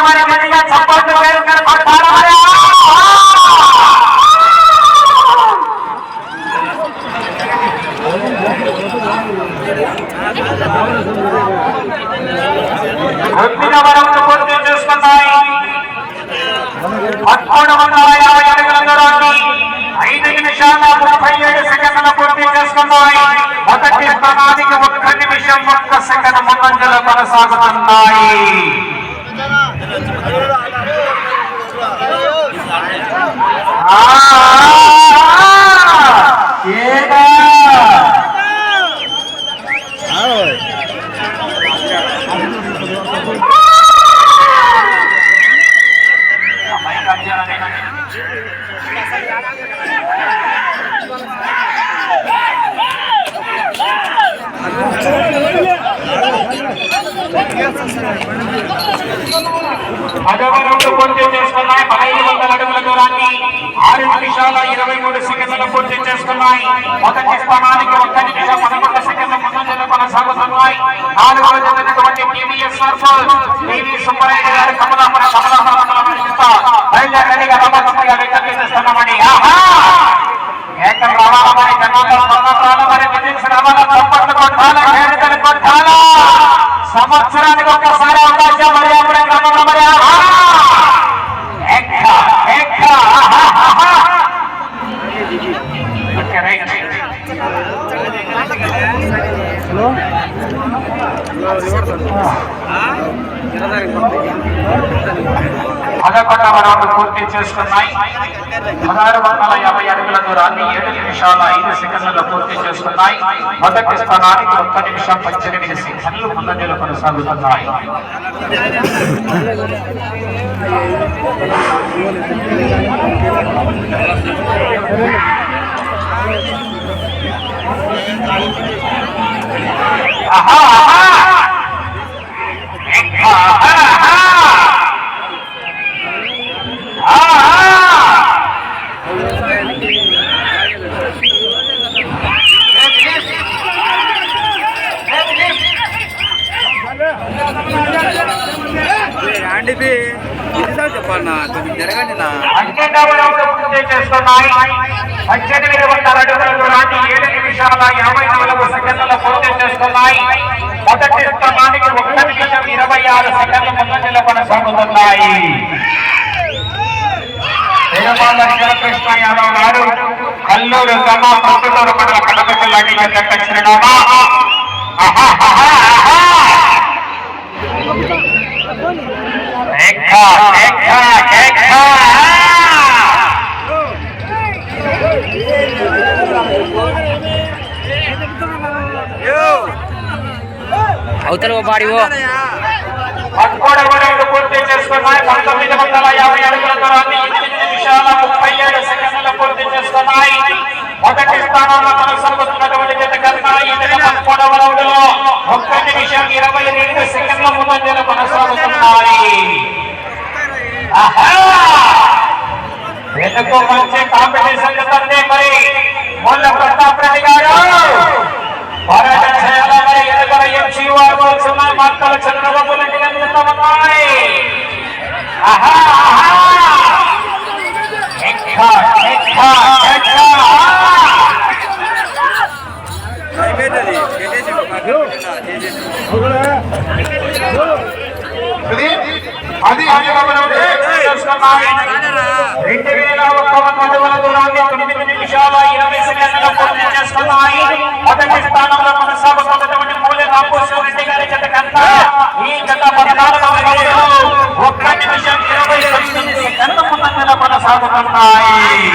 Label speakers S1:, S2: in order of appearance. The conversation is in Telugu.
S1: हमारे मनीषा छप्पन में बैठ कर अठारह हमारे పదకొండు వందల యాభై అడుగుల దూరాన్ని ఐదు నిమిషాల ముప్పై ఏడు సెకండ్ల పూర్తి చేసుకున్నాయి మొదటి స్థానానికి ఒక్క నిమిషం ఒక్క సెకండ్ ముందంజలు కొనసాగుతున్నాయి పదవ రౌండ్ పూర్తి చేసుకున్నాయి పదహైదు వందల అడుగుల దూరాన్ని ఆరు నిమిషాల ఇరవై మూడు సెకండ్లు పూర్తి చేసుకున్నాయి మొదటి స్థానానికి ఒక్క నిమిషం పదకొండు సెకండ్ల ముందంజలు కొనసాగుతున్నాయి నాలుగవ జరిగినటువంటి టీవీఎస్ సర్పల్ టీవీ సుబ్బయ్య గారు కమలాపురం కమలాపురం బయలుదేరడిగా రమ్మగా వ్యక్తం ఆహా! ఏకం రావాలని జనాభా మరి కొట్టాలా కొట్టాలా? సంవత్సరానికి ఒకసారి అవకాశం మరి అప్పుడే క్రమంలో మరి పదకొండవ రౌండ్ పూర్తి చేసుకున్నాయి పదహారు వందల యాభై అడుగుల దూరాన్ని ఏడు నిమిషాల ఐదు సెకండ్లలో పూర్తి చేసుకున్నాయి మొదటి స్థానానికి ఒక్క నిమిషం పద్దెనిమిది సెకండ్లు ముందంజలు కొనసాగుతున్నాయి Thank you. ఇంకా, ఆహా! చేస్తున్నాయి పద్దెనిమిది వందల అడుగుల ఏడు నిమిషాల యాభై నాలుగు సెకండ్ల పూర్తి చేస్తున్నాయి మొదటి స్థానానికి ఒక్క నిమిషం ఇరవై ఆరు సెకండ్ల ముందంజలో కొనసాగుతున్నాయి తిరుమల శివకృష్ణ యాదవ్ గారు కల్లూరు సమ ప్రొద్దుటూరు మండల కడప ఆహా, ఆహా, ఆహా. ఎక్కా,
S2: అవతల ఓ బాడివో
S1: పదకొండవ పూర్తి చేసుకున్నాయి పంతొమ్మిది వందల యాభై అడుగుల దూరాన్ని ఎనిమిది నిమిషాల ముప్పై ఏడు సెకండ్ల పూర్తి చేసుకున్నాయి మొదటి స్థానంలో కొనసాగుతున్నటువంటి జత కన్నా ఇది పదకొండవ రౌండ్లో ఒక్క నిమిషం ఇరవై రెండు కొనసాగుతున్నాయి. ఎందుకు మంచి కాంపిటీషన్ జరుగుతుంది మరి. మొన్న ప్రతాప్ రెడ్డి గారు. పోరాటం చేయాలా మరి ఎదుగుల ఎంసీఓ ఉన్నాయి రెండు వేల ఒక్క వంద దూరాన్ని తొమ్మిది నిమిషాల ఇరవై సెకండ్ల పూర్తి చేసుకున్నాయి మొదటి స్థానంలో కొనసాగుతున్నటువంటి మూల రామకృష్ణ రెడ్డి గారి జత కన్నా ఈ జత పద్నాలుగవ రౌండ్లో ఒక్క నిమిషం ఇరవై తొమ్మిది సెకండ్ల కొనసాగుతున్నాయి.